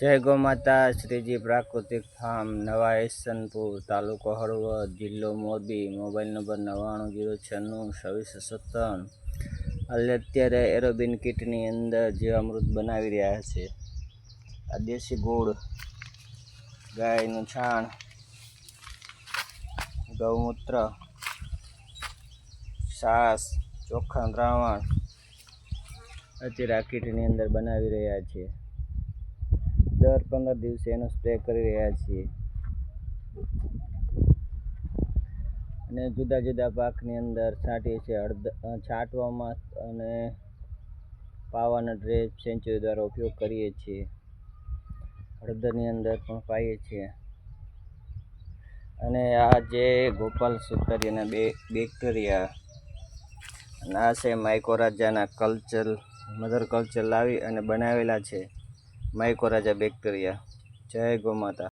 જય ગો માતા, શ્રીજી પ્રાકૃતિક ફાર્મ નવા એસનપુર તાલુકો હળવદ, જિલ્લો મોરબી, મોબાઈલ નંબર નવ્વાણું જીરો છન્નું, છવ્વીસ સત્તાવન. એટલે અત્યારે એરોબિન કીટની અંદર જીવામૃત બનાવી રહ્યા છે, આ દેશી ગોળ, ગાયનું છાણ, ગૌમૂત્ર છાસ ચોખ્ખા દ્રાવણ, અત્યારે આ કીટની અંદર બનાવી રહ્યા છે. દર પંદર દિવસે એનો સ્પ્રે કરી રહ્યા છીએ. અને જુદા જુદા પાકની અંદર છાંટીએ છીએ હળદર છાંટવામાં અને પાવાના ડ્રેપ સેન્ચુરી દ્વારા ઉપયોગ કરીએ છીએ. હળદરની અંદર પણ પાઈએ છીએ. અને આ જે ગોપાલ સુતરિયાના બે, બેક્ટેરિયા અને આ છે માઇકોરાજાના કલ્ચર મધર કલ્ચર લાવી અને બનાવેલા છે. Mycorrhiza bacteria. જય ગો માતા